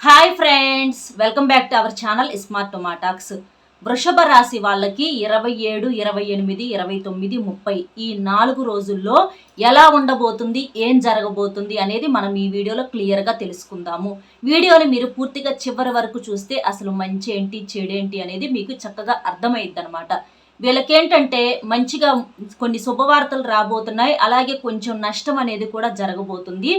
Hi friends welcome back to our channel smart టొమాటాక్స్ వృషభ రాశి వాళ్ళకి ఇరవై ఏడు ఇరవై ఎనిమిది ఇరవై తొమ్మిది ముప్పై ఈ నాలుగు రోజుల్లో ఎలా ఉండబోతుంది ఏం జరగబోతుంది అనేది మనం ఈ వీడియోలో క్లియర్గా తెలుసుకుందాము. వీడియోని మీరు పూర్తిగా చివరి వరకు చూస్తే అసలు మంచి ఏంటి చెడేంటి అనేది మీకు చక్కగా అర్థమైద్ది అనమాట వీళ్ళకేంటంటే మంచిగా కొన్ని శుభవార్తలు రాబోతున్నాయి అలాగే కొంచెం నష్టం అనేది కూడా జరగబోతుంది.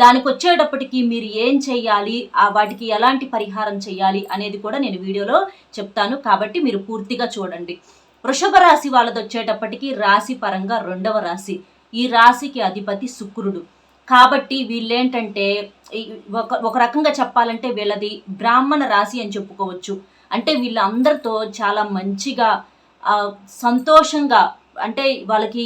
దానికి వచ్చేటప్పటికి మీరు ఏం చేయాలి ఆ వాటికి ఎలాంటి పరిహారం చేయాలి అనేది కూడా నేను వీడియోలో చెప్తాను. కాబట్టి మీరు పూర్తిగా చూడండి. వృషభ రాశి వాళ్ళది వచ్చేటప్పటికి రాశి పరంగా రెండవ రాశి. ఈ రాశికి అధిపతి శుక్రుడు. కాబట్టి వీళ్ళేంటంటే ఒక ఒక రకంగా చెప్పాలంటే వీళ్ళది బ్రాహ్మణ రాశి అని చెప్పుకోవచ్చు. అంటే వీళ్ళందరితో చాలా మంచిగా సంతోషంగా అంటే వాళ్ళకి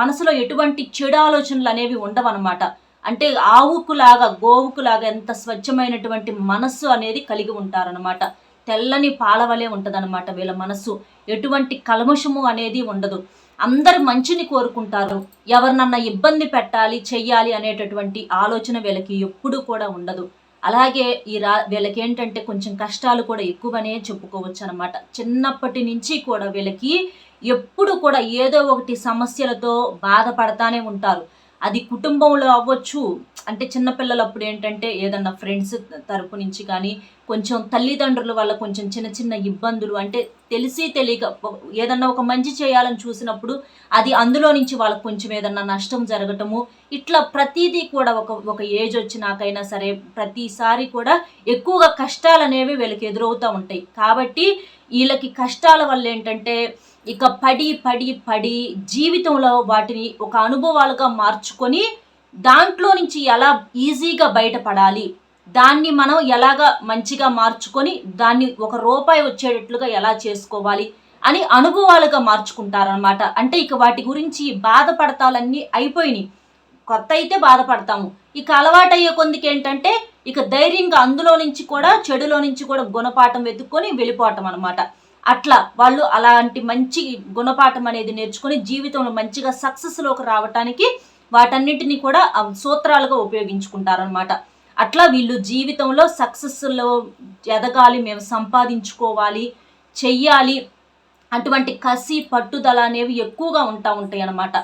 మనసులో ఎటువంటి చెడు ఆలోచనలు అనేవి ఉండవన్నమాట. అంటే ఆవుకులాగా గోవుకులాగా ఎంత స్వచ్ఛమైనటువంటి మనస్సు అనేది కలిగి ఉంటారనమాట తెల్లని పాలవలే ఉంటుందన్నమాట వీళ్ళ మనస్సు. ఎటువంటి కల్మషము అనేది ఉండదు. అందరు మంచిని కోరుకుంటారు. ఎవరినన్నా ఇబ్బంది పెట్టాలి చెయ్యాలి అనేటటువంటి ఆలోచన వీళ్ళకి ఎప్పుడూ కూడా ఉండదు. అలాగే ఈ రా వీళ్ళకి ఏంటంటే కొంచెం కష్టాలు కూడా ఎక్కువనే చెప్పుకోవచ్చు అనమాట చిన్నప్పటి నుంచి కూడా వీళ్ళకి ఎప్పుడు కూడా ఏదో ఒకటి సమస్యలతో బాధపడతానే ఉంటారు. అది కుటుంబంలో అవ్వచ్చు. అంటే చిన్నపిల్లలు అప్పుడు ఏంటంటే ఏదన్నా ఫ్రెండ్స్ తరపు నుంచి కానీ కొంచెం తల్లిదండ్రుల వల్ల కొంచెం చిన్న చిన్న ఇబ్బందులు అంటే తెలిసి తెలియక ఏదన్నా ఒక మంచి చేయాలని చూసినప్పుడు అది అందులో నుంచి వాళ్ళకు కొంచెం ఏదన్నా నష్టం జరగటము ఇట్లా ప్రతిదీ కూడా ఒక ఒక ఏజ్ వచ్చినాకైనా సరే ప్రతిసారి కూడా ఎక్కువగా కష్టాలు అనేవి వీళ్ళకి ఎదురవుతూ ఉంటాయి. కాబట్టి వీళ్ళకి కష్టాల వల్ల ఏంటంటే ఇక పడి పడి పడి జీవితంలో వాటిని ఒక అనుభవాలుగా మార్చుకొని దాంట్లో నుంచి ఎలా ఈజీగా బయటపడాలి దాన్ని మనం ఎలాగా మంచిగా మార్చుకొని దాన్ని ఒక రూపాయి వచ్చేటట్లుగా ఎలా చేసుకోవాలి అని అనుభవాలుగా మార్చుకుంటారనమాట అంటే ఇక వాటి గురించి బాధపడతాలన్నీ అయిపోయినాయి. కొత్త అయితే బాధపడతాము. ఇక అలవాటయ్యే కొందికి ఏంటంటే ఇక ధైర్యంగా అందులో నుంచి కూడా చెడులో నుంచి కూడా గుణపాఠం వెతుక్కొని వెళ్ళిపోవటం అనమాట అట్లా వాళ్ళు అలాంటి మంచి గుణపాఠం అనేది నేర్చుకుని జీవితంలో మంచిగా సక్సెస్లోకి రావటానికి వాటన్నిటిని కూడా సూత్రాలుగా ఉపయోగించుకుంటారనమాట అట్లా వీళ్ళు జీవితంలో సక్సెస్లో ఎదగాలి మేము సంపాదించుకోవాలి చెయ్యాలి అటువంటి కసి పట్టుదల అనేవి ఎక్కువగా ఉంటా ఉంటాయి అన్నమాట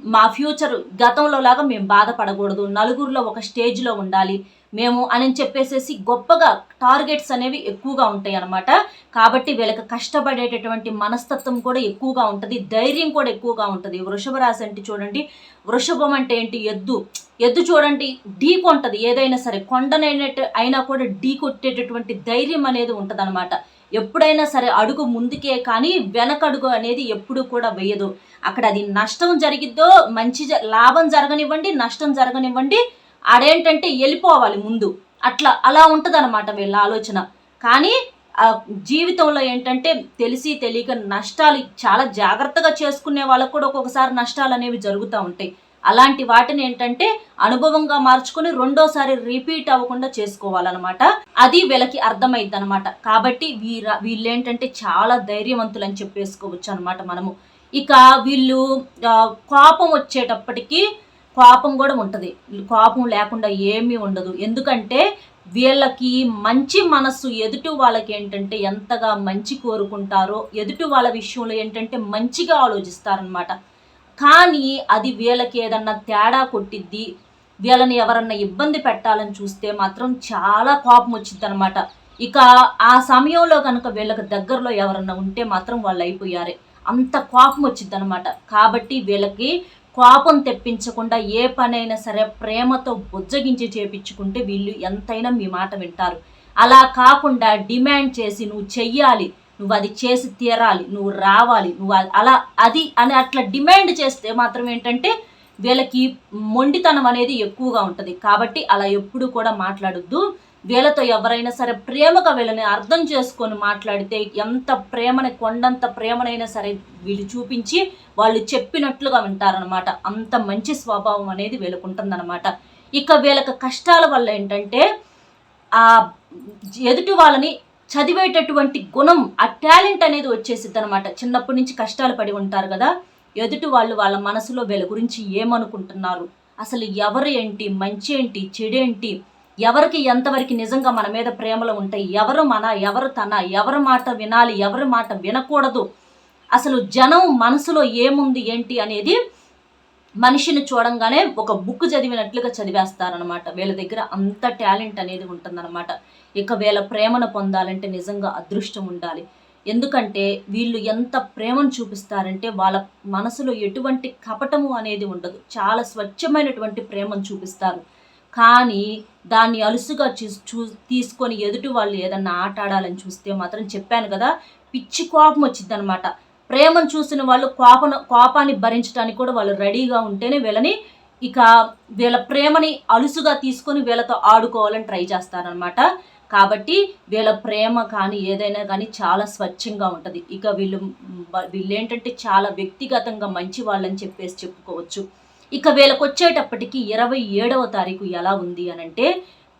మా ఫ్యూచర్ గతంలో లాగా మేము బాధపడకూడదు. నలుగురిలో ఒక స్టేజ్లో ఉండాలి. మేము అని చెప్పేసేసి గొప్పగా టార్గెట్స్ అనేవి ఎక్కువగా ఉంటాయి అన్నమాట. కాబట్టి వీళ్ళకి కష్టపడేటటువంటి మనస్తత్వం కూడా ఎక్కువగా ఉంటుంది ధైర్యం కూడా ఎక్కువగా ఉంటుంది. వృషభ రాశి అంటే చూడండి వృషభం అంటే ఏంటి? ఎద్దు. ఎద్దు చూడండి ఢీ కొంటది ఏదైనా సరే కొండనైనట్టు అయినా కూడా ఢీ కొట్టేటటువంటి ధైర్యం అనేది ఉంటదన్నమాట. ఎప్పుడైనా సరే అడుగు ముందుకే కానీ వెనకడుగు అనేది ఎప్పుడు కూడా వేయదు. అక్కడ అది నష్టం జరిగిద్దో మంచి లాభం జరగనివ్వండి నష్టం జరగనివ్వండి ఆడేంటంటే వెళ్ళిపోవాలి ముందు. అట్లా అలా ఉంటదన్నమాట వీళ్ళ ఆలోచన. కానీ జీవితంలో ఏంటంటే తెలిసి తెలియక నష్టాలు చాలా జాగ్రత్తగా చేసుకునే వాళ్ళకు కూడా ఒక్కొక్కసారి నష్టాలు అనేవి జరుగుతూ ఉంటాయి. అలాంటి వాటిని ఏంటంటే అనుభవంగా మార్చుకొని రెండోసారి రిపీట్ అవ్వకుండా చేసుకోవాలన్నమాట. అది వీళ్ళకి అర్థమైద్ది అనమాట కాబట్టి వీర వీళ్ళేంటంటే చాలా ధైర్యవంతులు అని చెప్పేసుకోవచ్చు అనమాట మనము. ఇక వీళ్ళు కోపం వచ్చేటప్పటికి కోపం కూడా ఉంటుంది. కోపం లేకుండా ఏమీ ఉండదు. ఎందుకంటే వీళ్ళకి మంచి మనస్సు ఎదుటి వాళ్ళకి ఏంటంటే ఎంతగా మంచి కోరుకుంటారో ఎదుటి వాళ్ళ విషయంలో ఏంటంటే మంచిగా ఆలోచిస్తారనమాట కానీ అది వీళ్ళకి ఏదన్నా తేడా కొట్టిద్ది వీళ్ళని ఎవరన్నా ఇబ్బంది పెట్టాలని చూస్తే మాత్రం చాలా కోపం వచ్చింది అనమాట ఇక ఆ సమయంలో కనుక వీళ్ళకి దగ్గరలో ఎవరన్నా ఉంటే మాత్రం వాళ్ళు అయిపోయారే. అంత కోపం వచ్చింది అనమాట కాబట్టి వీళ్ళకి కోపం తెప్పించకుండా ఏ పనైనా సరే ప్రేమతో బుజ్జగించి చేపించుకుంటే వీళ్ళు ఎంతైనా మీ మాట వింటారు. అలా కాకుండా డిమాండ్ చేసి నువ్వు చెయ్యాలి నువ్వు అది చేసి తీరాలి నువ్వు రావాలి నువ్వు అలా అది అని అట్లా డిమాండ్ చేస్తే మాత్రం ఏంటంటే వీళ్ళకి మొండితనం అనేది ఎక్కువగా ఉంటుంది. కాబట్టి అలా ఎప్పుడు కూడా మాట్లాడొద్దు. వీళ్ళతో ఎవరైనా సరే ప్రేమగా వీళ్ళని అర్థం చేసుకొని మాట్లాడితే ఎంత ప్రేమని కొండంత ప్రేమనైనా సరే వీళ్ళు చూపించి వాళ్ళు చెప్పినట్లుగా వింటారనమాట అంత మంచి స్వభావం అనేది వీళ్ళకు ఉంటుందన్నమాట. ఇక వీళ్ళకి కష్టాల వల్ల ఏంటంటే ఆ ఎదుటి వాళ్ళని చదివేటటువంటి గుణం ఆ టాలెంట్ అనేది వచ్చేసిద్ది అనమాట చిన్నప్పటి నుంచి కష్టాలు పడి ఉంటారు కదా. ఎదుటి వాళ్ళు వాళ్ళ మనసులో వీళ్ళ గురించి ఏమనుకుంటున్నారు? అసలు ఎవరు ఏంటి? మంచి ఏంటి? చెడేంటి ఎవరికి ఎంతవరకు నిజంగా మన మీద ప్రేమలు ఉంటాయి? ఎవరు మన? ఎవరు తన? ఎవరి మాట వినాలి? ఎవరి మాట వినకూడదు? అసలు జనం మనసులో ఏముంది ఏంటి అనేది మనిషిని చూడంగానే ఒక బుక్ చదివినట్లుగా చదివేస్తారనమాట వీళ్ళ దగ్గర అంత టాలెంట్ అనేది ఉంటుందన్నమాట. ఇక వీళ్ళ ప్రేమను పొందాలంటే నిజంగా అదృష్టం ఉండాలి. ఎందుకంటే వీళ్ళు ఎంత ప్రేమను చూపిస్తారంటే వాళ్ళ మనసులో ఎటువంటి కపటము అనేది ఉండదు. చాలా స్వచ్ఛమైనటువంటి ప్రేమను చూపిస్తారు. కానీ దాన్ని అలుసుగా చూ తీసుకొని ఎదుటి వాళ్ళు ఏదన్నా ఆట ఆడాలని చూస్తే మాత్రం చెప్పాను కదా పిచ్చి కోపం వచ్చింది అనమాట ప్రేమను చూసిన వాళ్ళు కోపన కోపాన్ని భరించడానికి కూడా వాళ్ళు రెడీగా ఉంటేనే వీళ్ళని ఇక వీళ్ళ ప్రేమని అలుసుగా తీసుకొని వీళ్ళతో ఆడుకోవాలని ట్రై చేస్తారనమాట కాబట్టి వీళ్ళ ప్రేమ కానీ ఏదైనా కానీ చాలా స్వచ్ఛంగా ఉంటుంది. ఇక వీళ్ళు వీళ్ళు ఏంటంటే చాలా వ్యక్తిగతంగా మంచి వాళ్ళని చెప్పేసి చెప్పుకోవచ్చు. ఇక వీళ్ళకి వచ్చేటప్పటికి ఇరవై ఏడవ తారీఖు ఎలా ఉంది అని అంటే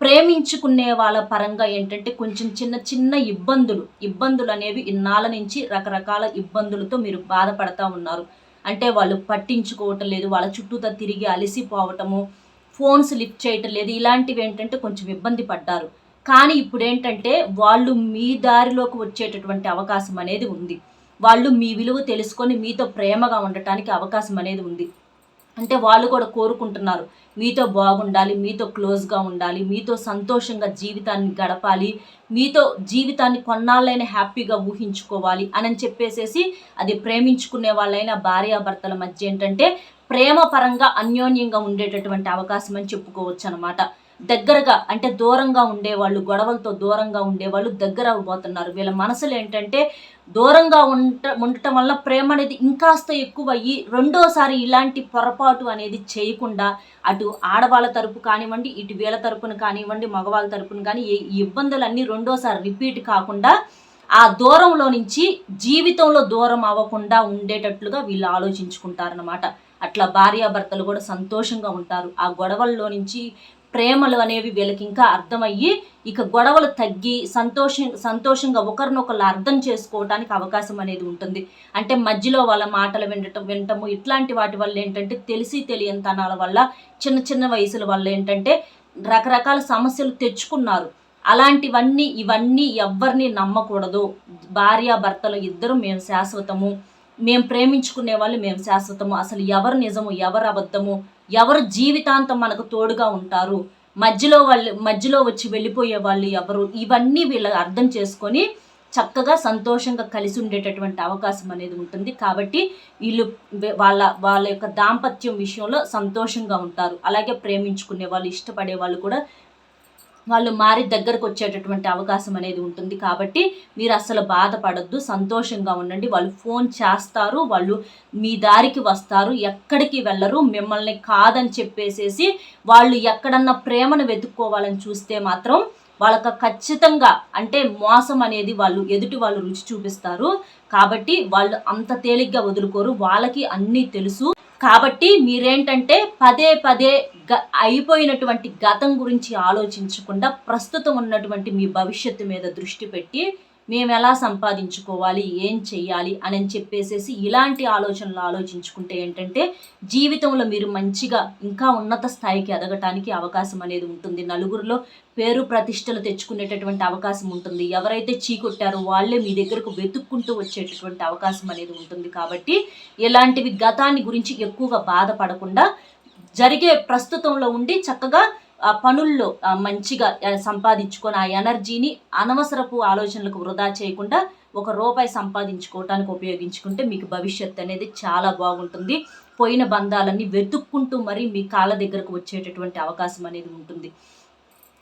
ప్రేమించుకునే వాళ్ళ పరంగా ఏంటంటే కొంచెం చిన్న చిన్న ఇబ్బందులు ఇబ్బందులు అనేవి ఇన్నాళ్ళ నుంచి రకరకాల ఇబ్బందులతో మీరు బాధపడతా ఉన్నారు. అంటే వాళ్ళు పట్టించుకోవటం లేదు వాళ్ళ చుట్టూతో తిరిగి అలసిపోవటము ఫోన్స్ లిఫ్ట్ చేయటం లేదు ఇలాంటివి ఏంటంటే కొంచెం ఇబ్బంది పడ్డారు. కానీ ఇప్పుడు ఏంటంటే వాళ్ళు మీ దారిలోకి వచ్చేటటువంటి అవకాశం అనేది ఉంది. వాళ్ళు మీ విలువ తెలుసుకొని మీతో ప్రేమగా ఉండటానికి అవకాశం అనేది ఉంది. అంటే వాళ్ళు కూడా కోరుకుంటున్నారు. మీతో బాగుండాలి మీతో క్లోజ్గా ఉండాలి మీతో సంతోషంగా జీవితాన్ని గడపాలి మీతో జీవితాన్ని కొన్నాళ్ళైనా హ్యాపీగా ఊహించుకోవాలి అని చెప్పేసేసి అది ప్రేమించుకునే వాళ్ళైనా భార్యాభర్తల మధ్య ఏంటంటే ప్రేమ పరంగా అన్యోన్యంగా ఉండేటటువంటి అవకాశం అని చెప్పుకోవచ్చు అనమాట దగ్గరగా అంటే దూరంగా ఉండేవాళ్ళు గొడవలతో దూరంగా ఉండేవాళ్ళు దగ్గర అవ్వబోతున్నారు. వీళ్ళ మనసులు ఏంటంటే దూరంగా ఉంట ఉండటం వల్ల ప్రేమ అనేది ఇంకాస్త ఎక్కువ అయ్యి రెండోసారి ఇలాంటి పొరపాటు అనేది చేయకుండా అటు ఆడవాళ్ళ తరపు కానివ్వండి ఇటు వీళ్ళ తరపున కానివ్వండి మగవాళ్ళ తరపున కానీ ఈ ఇబ్బందులన్నీ రెండోసారి రిపీట్ కాకుండా ఆ దూరంలో నుంచి జీవితంలో దూరం అవ్వకుండా ఉండేటట్లుగా వీళ్ళు ఆలోచించుకుంటారనమాట అట్లా భార్యాభర్తలు కూడా సంతోషంగా ఉంటారు. ఆ గొడవల్లో నుంచి ప్రేమలు అనేవి వీళ్ళకి ఇంకా అర్థమయ్యి ఇక గొడవలు తగ్గి సంతోషం సంతోషంగా ఒకరినొకరు అర్థం చేసుకోవడానికి అవకాశం అనేది ఉంటుంది. అంటే మధ్యలో వాళ్ళ మాటలు వినటం వినటము ఇట్లాంటి వాటి వల్ల ఏంటంటే తెలిసి తెలియనితనాల వల్ల చిన్న చిన్న వయసుల వల్ల ఏంటంటే రకరకాల సమస్యలు తెచ్చుకున్నారు. అలాంటివన్నీ ఇవన్నీ ఎవరిని నమ్మకూడదు. భార్య భర్తలు ఇద్దరు మేము శాశ్వతము. మేము ప్రేమించుకునే వాళ్ళు మేము శాశ్వతము. అసలు ఎవరు నిజము ఎవరు అబద్ధము? ఎవరు జీవితాంతం మనకు తోడుగా ఉంటారు. మధ్యలో వాళ్ళు మధ్యలో వచ్చి వెళ్ళిపోయే వాళ్ళు ఎవరు? ఇవన్నీ వీళ్ళు అర్థం చేసుకొని చక్కగా సంతోషంగా కలిసి ఉండేటటువంటి అవకాశం అనేది ఉంటుంది. కాబట్టి వీళ్ళు వాళ్ళ వాళ్ళ యొక్క దాంపత్యం విషయంలో సంతోషంగా ఉంటారు. అలాగే ప్రేమించుకునే వాళ్ళు ఇష్టపడే వాళ్ళు కూడా వాళ్ళు మారి దగ్గరకు వచ్చేటటువంటి అవకాశం అనేది ఉంటుంది. కాబట్టి మీరు అసలు బాధపడద్దు సంతోషంగా ఉండండి. వాళ్ళు ఫోన్ చేస్తారు వాళ్ళు మీ దారికి వస్తారు ఎక్కడికి వెళ్ళరు మిమ్మల్ని కాదని చెప్పేసేసి వాళ్ళు ఎక్కడన్నా ప్రేమను వెతుక్కోవాలని చూస్తే మాత్రం వాళ్ళకి ఖచ్చితంగా అంటే మోసం అనేది వాళ్ళు ఎదుటి వాళ్ళు రుచి చూపిస్తారు. కాబట్టి వాళ్ళు అంత తేలిగ్గా వదులుకోరు. వాళ్ళకి అన్నీ తెలుసు. కాబట్టి మీరేంటంటే పదే పదే గ అయిపోయినటువంటి గతం గురించి ఆలోచించకుండా ప్రస్తుతం ఉన్నటువంటి మీ భవిష్యత్తు మీద దృష్టి పెట్టి మేము ఎలా సంపాదించుకోవాలి? ఏం చెయ్యాలి? అని చెప్పేసేసి ఇలాంటి ఆలోచనలు ఆలోచించుకుంటే ఏంటంటే జీవితంలో మీరు మంచిగా ఇంకా ఉన్నత స్థాయికి ఎదగటానికి అవకాశం అనేది ఉంటుంది. నలుగురిలో పేరు ప్రతిష్టలు తెచ్చుకునేటటువంటి అవకాశం ఉంటుంది. ఎవరైతే చీకొట్టారో వాళ్ళే మీ దగ్గరకు వెతుక్కుంటూ వచ్చేటటువంటి అవకాశం అనేది ఉంటుంది. కాబట్టి ఇలాంటివి గతాన్ని గురించి ఎక్కువగా బాధపడకుండా జరిగే ప్రస్తుతంలో ఉండి చక్కగా పనుల్లో మంచిగా సంపాదించుకొని ఆ ఎనర్జీని అనవసరపు ఆలోచనలకు వృధా చేయకుండా ఒక రూపాయి సంపాదించుకోవటానికి ఉపయోగించుకుంటే మీకు భవిష్యత్ అనేది చాలా బాగుంటుంది. పోయిన బంధాలన్నీ వెతుక్కుంటూ మరీ మీ కాళ్ళ దగ్గరకు వచ్చేటటువంటి అవకాశం అనేది ఉంటుంది.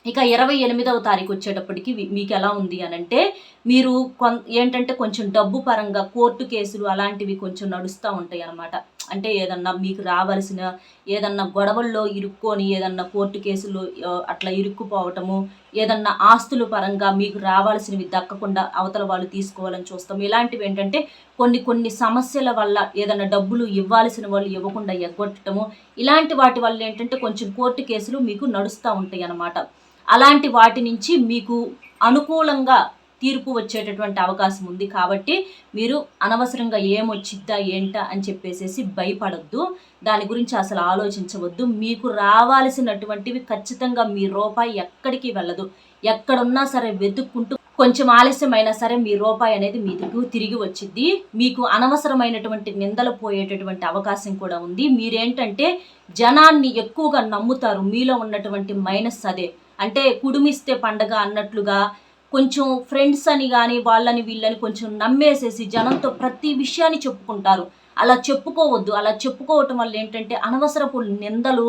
ఇక ఇరవై ఎనిమిదవ తారీఖు వచ్చేటప్పటికి మీకు ఎలా ఉంది అని అంటే మీరు కొ ఏంటంటే కొంచెం డబ్బు పరంగా కోర్టు కేసులు అలాంటివి కొంచెం నడుస్తూ ఉంటాయి అన్నమాట అంటే ఏదన్నా మీకు రావాల్సిన ఏదన్నా గొడవల్లో ఇరుక్కొని ఏదన్నా కోర్టు కేసులు అట్లా ఇరుక్కుపోవటము ఏదన్నా ఆస్తుల పరంగా మీకు రావాల్సినవి దక్కకుండా అవతల వాళ్ళు తీసుకోవాలని చూస్తాం ఇలాంటివి ఏంటంటే కొన్ని కొన్ని సమస్యల వల్ల ఏదన్నా డబ్బులు ఇవ్వాల్సిన వాళ్ళు ఇవ్వకుండా ఎగ్గొట్టడము ఇలాంటి వాటి వల్ల ఏంటంటే కొంచెం కోర్టు కేసులు మీకు నడుస్తూ ఉంటాయి అన్నమాట అలాంటి వాటి నుంచి మీకు అనుకూలంగా తీర్పు వచ్చేటటువంటి అవకాశం ఉంది కాబట్టి మీరు అనవసరంగా ఏమొచ్చిద్దా ఏంటా అని చెప్పేసేసి భయపడద్దు. దాని గురించి అసలు ఆలోచించవద్దు. మీకు రావాల్సినటువంటివి ఖచ్చితంగా మీ రూపాయి ఎక్కడికి వెళ్ళదు. ఎక్కడున్నా సరే వెతుక్కుంటూ కొంచెం ఆలస్యమైనా సరే మీ రూపాయి అనేది మీ దగ్గర తిరిగి వచ్చింది మీకు అనవసరమైనటువంటి నిందలు పోయేటటువంటి అవకాశం కూడా ఉంది. మీరేంటంటే జనాన్ని ఎక్కువగా నమ్ముతారు. మీలో ఉన్నటువంటి మైనస్ అదే. అంటే కుడుమిస్తే పండగ అన్నట్లుగా కొంచెం ఫ్రెండ్స్ అని కానీ వాళ్ళని వీళ్ళని కొంచెం నమ్మేసేసి జనంతో ప్రతి విషయాన్ని చెప్పుకుంటారు. అలా చెప్పుకోవద్దు. అలా చెప్పుకోవటం వల్ల ఏంటంటే అనవసరపు నిందలు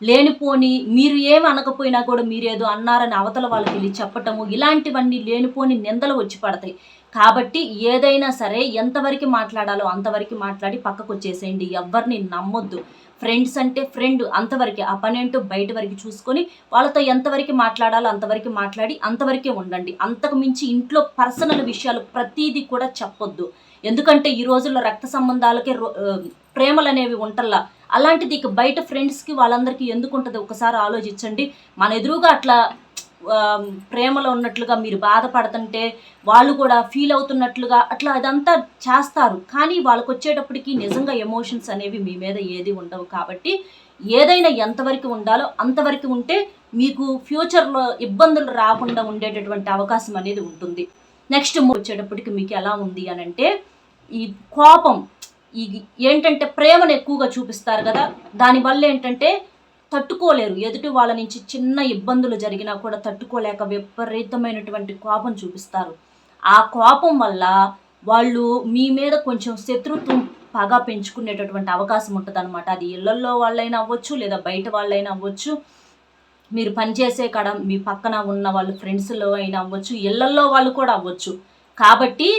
లేనిపోని మీరు ఏమి అనకపోయినా కూడా మీరేదో అన్నారని అవతల వాళ్ళకి వెళ్ళి చెప్పటము ఇలాంటివన్నీ లేనిపోని నిందలు వచ్చి పడతాయి. కాబట్టి ఏదైనా సరే ఎంతవరకు మాట్లాడాలో అంతవరకు మాట్లాడి పక్కకు వచ్చేసేయండి ఎవరిని నమ్మొద్దు. ఫ్రెండ్స్ అంటే ఫ్రెండ్ అంతవరకే. ఆ పని ఏంటో బయట వరకు చూసుకొని వాళ్ళతో ఎంతవరకు మాట్లాడాలో అంతవరకు మాట్లాడి అంతవరకే ఉండండి. అంతకు మించి ఇంట్లో పర్సనల్ విషయాలు ప్రతీది కూడా చెప్పొద్దు. ఎందుకంటే ఈ రోజుల్లో రక్త సంబంధాలకే రో- ప్రేమలు అనేవి ఉంటల్లా. అలాంటిది ఇక బయట ఫ్రెండ్స్కి వాళ్ళందరికీ ఎందుకు ఉంటుంది ఒకసారి ఆలోచించండి. మన ఎదురుగా అట్లా ప్రేమలో ఉన్నట్లుగా మీరు బాధపడుతుంటే వాళ్ళు కూడా ఫీల్ అవుతున్నట్లుగా అట్లా అదంతా చేస్తారు. కానీ వాళ్ళకి వచ్చేటప్పటికి నిజంగా ఎమోషన్స్ అనేవి మీ మీద ఏది ఉండవు కాబట్టి ఏదైనా ఎంతవరకు ఉండాలో అంతవరకు ఉంటే మీకు ఫ్యూచర్లో ఇబ్బందులు రాకుండా ఉండేటటువంటి అవకాశం అనేది ఉంటుంది. నెక్స్ట్ వచ్చేటప్పటికి మీకు ఎలా ఉంది అని అంటే ఈ కోపం ఈ ఏంటంటే ప్రేమను ఎక్కువగా చూపిస్తారు కదా దానివల్ల ఏంటంటే తట్టుకోలేరు. ఎదుటి వాళ్ళ నుంచి చిన్న ఇబ్బందులు జరిగినా కూడా తట్టుకోలేక విపరీతమైనటువంటి కోపం చూపిస్తారు. ఆ కోపం వల్ల వాళ్ళు మీ మీద కొంచెం శత్రుత్వం బాగా పెంచుకునేటటువంటి అవకాశం ఉంటుంది అనమాట అది ఇళ్ళల్లో వాళ్ళైనా అవ్వచ్చు లేదా బయట వాళ్ళైనా అవ్వచ్చు. మీరు పనిచేసే కాడ మీ పక్కన ఉన్న వాళ్ళు ఫ్రెండ్స్లో అయినా అవ్వచ్చు ఇళ్ళల్లో వాళ్ళు కూడా అవ్వచ్చు. కాబట్టి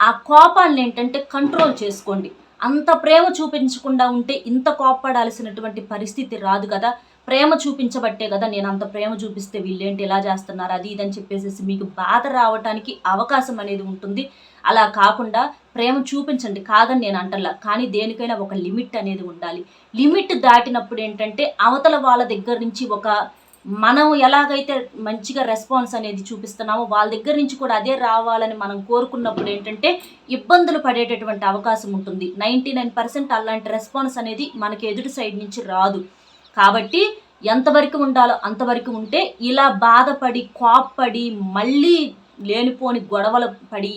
ఆ కోపాన్ని ఏంటంటే కంట్రోల్ చేసుకోండి. అంత ప్రేమ చూపించకుండా ఉంటే ఇంత కోప్పడాల్సినటువంటి పరిస్థితి రాదు కదా. ప్రేమ చూపించబట్టే కదా నేను అంత ప్రేమ చూపిస్తే వీళ్ళేంటి ఇలా చేస్తున్నారు అది ఇదని చెప్పేసి మీకు బాధ రావటానికి అవకాశం అనేది ఉంటుంది. అలా కాకుండా ప్రేమ చూపించండి కాదని నేను అంటల్లా కానీ దేనికైనా ఒక లిమిట్ అనేది ఉండాలి. లిమిట్ దాటినప్పుడు ఏంటంటే అవతల వాళ్ళ దగ్గర నుంచి ఒక మనం ఎలాగైతే మంచిగా రెస్పాన్స్ అనేది చూపిస్తున్నామో వాళ్ళ దగ్గర నుంచి కూడా అదే రావాలని మనం కోరుకున్నప్పుడు ఏంటంటే ఇబ్బందులు పడేటటువంటి అవకాశం ఉంటుంది. నైంటీ నైన్ పర్సెంట్ అలాంటి రెస్పాన్స్ అనేది మనకి ఎదుటి సైడ్ నుంచి రాదు. కాబట్టి ఎంతవరకు ఉండాలో అంతవరకు ఉంటే ఇలా బాధపడి కోప్పడి మళ్ళీ లేనిపోని గొడవలు పడి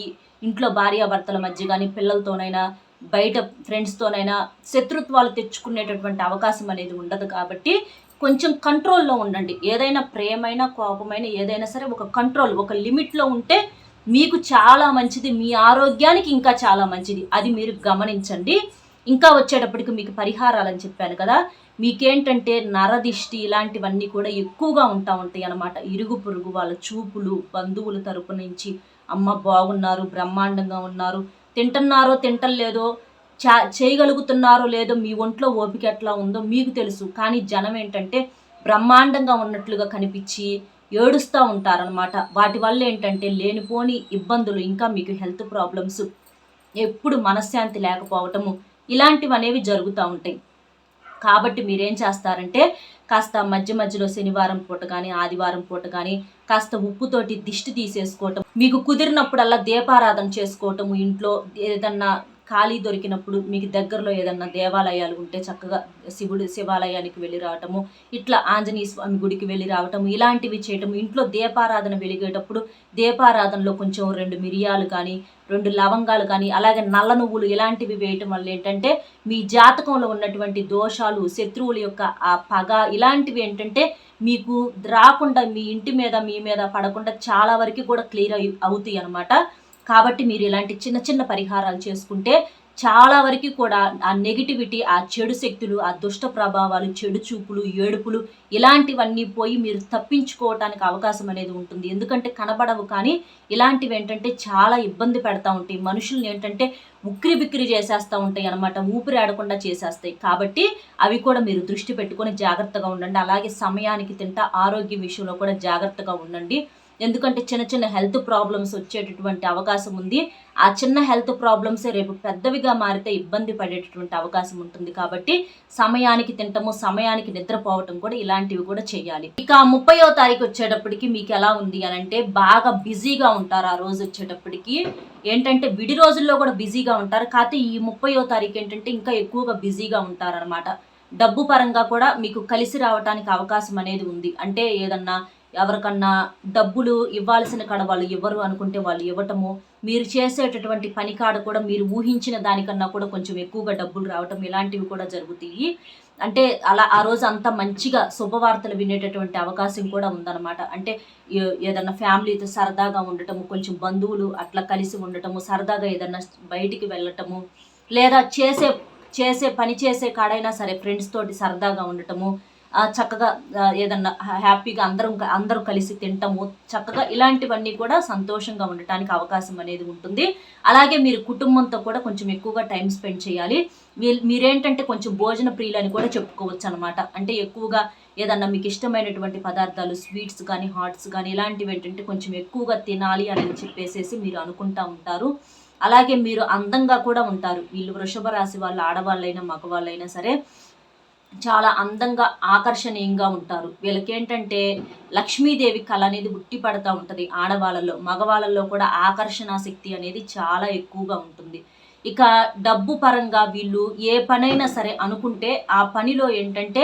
ఇంట్లో భార్యాభర్తల మధ్య కానీ పిల్లలతోనైనా బయట ఫ్రెండ్స్తోనైనా శత్రుత్వాలు తెచ్చుకునేటటువంటి అవకాశం అనేది ఉండదు కాబట్టి కొంచెం కంట్రోల్లో ఉండండి. ఏదైనా ప్రేమైనా కోపమైనా ఏదైనా సరే ఒక కంట్రోల్ ఒక లిమిట్లో ఉంటే మీకు చాలా మంచిది మీ ఆరోగ్యానికి ఇంకా చాలా మంచిది. అది మీరు గమనించండి. ఇంకా వచ్చేటప్పటికి మీకు పరిహారాలు అని చెప్పాను కదా. మీకేంటంటే నరదిష్టి ఇలాంటివన్నీ కూడా ఎక్కువగా ఉంటా ఉంటాయి అన్నమాట. ఇరుగు పొరుగు వాళ్ళ చూపులు బంధువుల తరపు నుంచి అమ్మ బాగున్నారు బ్రహ్మాండంగా ఉన్నారు. తింటున్నారో తింటలేదో చా చేయగలుగుతున్నారో లేదో మీ ఒంట్లో ఓపిక ఎట్లా ఉందో మీకు తెలుసు. కానీ జనం ఏంటంటే బ్రహ్మాండంగా ఉన్నట్లుగా కనిపించి ఏడుస్తూ ఉంటారనమాట వాటి వల్ల ఏంటంటే లేనిపోని ఇబ్బందులు ఇంకా మీకు హెల్త్ ప్రాబ్లమ్స్ ఎప్పుడు మనశ్శాంతి లేకపోవటము ఇలాంటివి అనేవి జరుగుతూ ఉంటాయి. కాబట్టి మీరేం చేస్తారంటే కాస్త మధ్య మధ్యలో శనివారం పూట కానీ ఆదివారం పూట కానీ కాస్త ఉప్పుతోటి దిష్టి తీసేసుకోవటం మీకు కుదిరినప్పుడల్లా దీపారాధన చేసుకోవటము ఇంట్లో ఏదన్నా ఖాళీ దొరికినప్పుడు మీకు దగ్గరలో ఏదన్నా దేవాలయాలు ఉంటే చక్కగా శివుడు శివాలయానికి వెళ్ళి రావటము ఇట్లా ఆంజనేయ స్వామి గుడికి వెళ్ళి రావటము ఇలాంటివి చేయటము ఇంట్లో దీపారాధన వెలిగేటప్పుడు దీపారాధనలో కొంచెం రెండు మిరియాలు కానీ రెండు లవంగాలు కానీ అలాగే నల్ల నువ్వులు ఇలాంటివి వేయటం వల్ల ఏంటంటే మీ జాతకంలో ఉన్నటువంటి దోషాలు శత్రువుల యొక్క ఆ పగ ఇలాంటివి ఏంటంటే మీకు రాకుండా మీ ఇంటి మీద మీ మీద పడకుండా చాలా వరకు కూడా క్లియర్ అవుతాయి అనమాట కాబట్టి మీరు ఇలాంటి చిన్న చిన్న పరిహారాలు చేసుకుంటే చాలా వరకు కూడా ఆ నెగిటివిటీ ఆ చెడు శక్తులు ఆ దుష్ట ప్రభావాలు చెడు చూపులు ఏడుపులు ఇలాంటివన్నీ పోయి మీరు తప్పించుకోవటానికి అవకాశం అనేది ఉంటుంది. ఎందుకంటే కనబడవు కానీ ఇలాంటివి ఏంటంటే చాలా ఇబ్బంది పెడతా ఉంటాయి. మనుషుల్ని ఏంటంటే ఉక్కిరి బిక్కిరి చేసేస్తూ ఉంటాయి అనమాట ఊపిరి ఆడకుండా చేసేస్తాయి. కాబట్టి అవి కూడా మీరు దృష్టి పెట్టుకొని జాగ్రత్తగా ఉండండి. అలాగే సమయానికి తింటా ఆరోగ్య విషయంలో కూడా జాగ్రత్తగా ఉండండి. ఎందుకంటే చిన్న చిన్న హెల్త్ ప్రాబ్లమ్స్ వచ్చేటటువంటి అవకాశం ఉంది. ఆ చిన్న హెల్త్ ప్రాబ్లమ్స్ రేపు పెద్దవిగా మారితే ఇబ్బంది పడేటటువంటి అవకాశం ఉంటుంది కాబట్టి సమయానికి తింటము సమయానికి నిద్రపోవటం కూడా ఇలాంటివి కూడా చేయాలి. ఇక ముప్పయో తారీఖు వచ్చేటప్పటికి మీకు ఎలా ఉంది అని అంటే బాగా బిజీగా ఉంటారు ఆ రోజు వచ్చేటప్పటికి. ఏంటంటే విడి రోజుల్లో కూడా బిజీగా ఉంటారు. కాకపోతే ఈ ముప్పయో తారీఖు ఏంటంటే ఇంకా ఎక్కువగా బిజీగా ఉంటారనమాట డబ్బు పరంగా కూడా మీకు కలిసి రావడానికి అవకాశం అనేది ఉంది. అంటే ఏదన్నా ఎవరికన్నా డబ్బులు ఇవ్వాల్సిన కాడ వాళ్ళు ఇవ్వరు అనుకుంటే వాళ్ళు ఇవ్వటము. మీరు చేసేటటువంటి పని కాడ కూడా మీరు ఊహించిన దానికన్నా కూడా కొంచెం ఎక్కువగా డబ్బులు రావటం ఇలాంటివి కూడా జరుగుతాయి. అంటే అలా ఆ రోజు అంత మంచిగా శుభవార్తలు వినేటటువంటి అవకాశం కూడా ఉందన్నమాట. అంటే ఏదన్నా ఫ్యామిలీతో సరదాగా ఉండటము కొంచెం బంధువులు అట్లా కలిసి ఉండటము సరదాగా ఏదన్నా బయటికి వెళ్ళటము లేదా చేసే చేసే పని చేసే కాడైనా సరే ఫ్రెండ్స్ తోటి సరదాగా ఉండటము చక్కగా ఏదన్నా హ్యా- హ్యాపీగా అందరం అందరూ కలిసి తింటము. చక్కగా ఇలాంటివన్నీ కూడా సంతోషంగా ఉండటానికి అవకాశం అనేది ఉంటుంది. అలాగే మీరు కుటుంబంతో కూడా కొంచెం ఎక్కువగా టైం స్పెండ్ చేయాలి. మీరేంటంటే కొంచెం భోజన ప్రియులని కూడా చెప్పుకోవచ్చు అనమాట అంటే ఎక్కువగా ఏదన్నా మీకు ఇష్టమైనటువంటి పదార్థాలు స్వీట్స్ కానీ హాట్స్ కానీ ఇలాంటివి ఏంటంటే కొంచెం ఎక్కువగా తినాలి అని చెప్పేసేసి మీరు అనుకుంటా ఉంటారు. అలాగే మీరు అందంగా కూడా ఉంటారు. వీళ్ళు వృషభ రాశి వాళ్ళు ఆడవాళ్ళైనా మగవాళ్ళైనా సరే. చాలా అందంగా ఆకర్షణీయంగా ఉంటారు. వీళ్ళకి ఏంటంటే లక్ష్మీదేవి కళ అనేది ఉట్టి పడతా ఉంటుంది. ఆడవాళ్ళలో మగవాళ్ళల్లో కూడా ఆకర్షణ శక్తి అనేది చాలా ఎక్కువగా ఉంటుంది. ఇక డబ్బు పరంగా వీళ్ళు ఏ పనైనా సరే అనుకుంటే ఆ పనిలో ఏంటంటే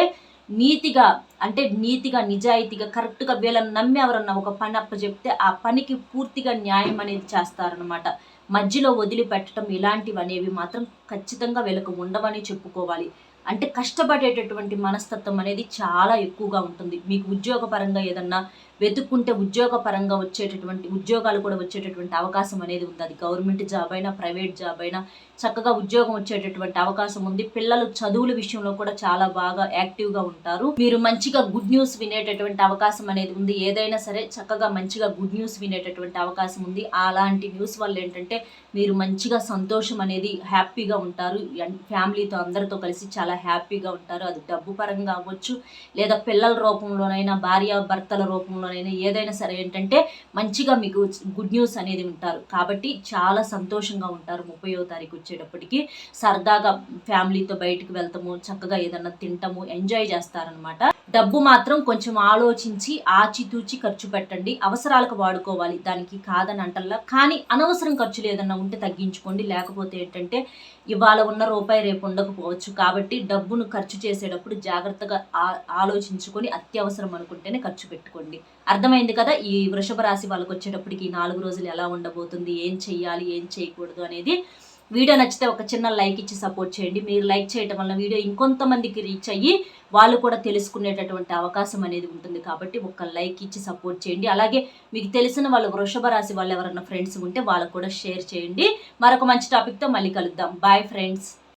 నీతిగా అంటే నీతిగా నిజాయితీగా కరెక్ట్గా వీళ్ళని నమ్మి ఎవరన్నా ఒక పని అప్పచెప్తే ఆ పనికి పూర్తిగా న్యాయం అనేది చేస్తారనమాట మధ్యలో వదిలిపెట్టడం ఇలాంటివి అనేవి మాత్రం ఖచ్చితంగా వీళ్ళకు ఉండవని చెప్పుకోవాలి. అంటే కష్టపడేటటువంటి మనస్తత్వం అనేది చాలా ఎక్కువగా ఉంటుంది. మీకు ఉద్యోగపరంగా ఏదన్నా వెతుక్కుంటే ఉద్యోగపరంగా వచ్చేటటువంటి ఉద్యోగాలు కూడా వచ్చేటటువంటి అవకాశం అనేది ఉంది అది గవర్నమెంట్ జాబ్ అయినా ప్రైవేట్ జాబ్ అయినా చక్కగా ఉద్యోగం వచ్చేటటువంటి అవకాశం ఉంది. పిల్లలు చదువుల విషయంలో కూడా చాలా బాగా యాక్టివ్గా ఉంటారు. మీరు మంచిగా గుడ్ న్యూస్ వినేటటువంటి అవకాశం అనేది ఉంది. ఏదైనా సరే చక్కగా మంచిగా గుడ్ న్యూస్ వినేటటువంటి అవకాశం ఉంది. అలాంటి న్యూస్ వల్ల ఏంటంటే మీరు మంచిగా సంతోషం అనేది హ్యాపీగా ఉంటారు. ఫ్యామిలీతో అందరితో కలిసి చాలా హ్యాపీగా ఉంటారు. అది డబ్బు పరంగా అవ్వచ్చు. లేదా పిల్లల రూపంలోనైనా భార్య భర్తల రూపంలోనైనా ఏదైనా సరే ఏంటంటే మంచిగా మీకు గుడ్ న్యూస్ అనేది ఉంటారు కాబట్టి చాలా సంతోషంగా ఉంటారు ముప్పయో తారీఖు వచ్చేటప్పటికి సరదాగా ఫ్యామిలీతో బయటకు వెళ్తాము చక్కగా ఏదన్నా తింటాము ఎంజాయ్ చేస్తారనమాట డబ్బు మాత్రం కొంచెం ఆలోచించి ఆచితూచి ఖర్చు పెట్టండి. అవసరాలకు వాడుకోవాలి. దానికి కాదని అంటల్లా. కానీ అనవసరం ఖర్చులు ఏదన్నా ఉంటే తగ్గించుకోండి. లేకపోతే ఏంటంటే ఇవాళ ఉన్న రూపాయి రేపు ఉండకపోవచ్చు. కాబట్టి డబ్బును ఖర్చు చేసేటప్పుడు జాగ్రత్తగా ఆ- ఆలోచించుకొని అత్యవసరం అనుకుంటేనే ఖర్చు పెట్టుకోండి. అర్థమైంది కదా? ఈ వృషభ రాశి వాళ్ళకి వచ్చేటప్పటికి నాలుగు రోజులు ఎలా ఉండబోతుంది? ఏం చెయ్యాలి? ఏం చేయకూడదు అనేది వీడియో నచ్చితే ఒక చిన్న లైక్ ఇచ్చి సపోర్ట్ చేయండి. మీరు లైక్ చేయడం వల్ల వీడియో ఇంకొంతమందికి రీచ్ అయ్యి వాళ్ళు కూడా తెలుసుకునేటటువంటి అవకాశం అనేది ఉంటుంది. కాబట్టి ఒక లైక్ ఇచ్చి సపోర్ట్ చేయండి. అలాగే మీకు తెలిసిన వాళ్ళు వృషభ రాశి వాళ్ళు ఎవరైనా ఫ్రెండ్స్ ఉంటే వాళ్ళకు కూడా షేర్ చేయండి. మరొక మంచి టాపిక్తో మళ్ళీ కలుద్దాం. Bye friends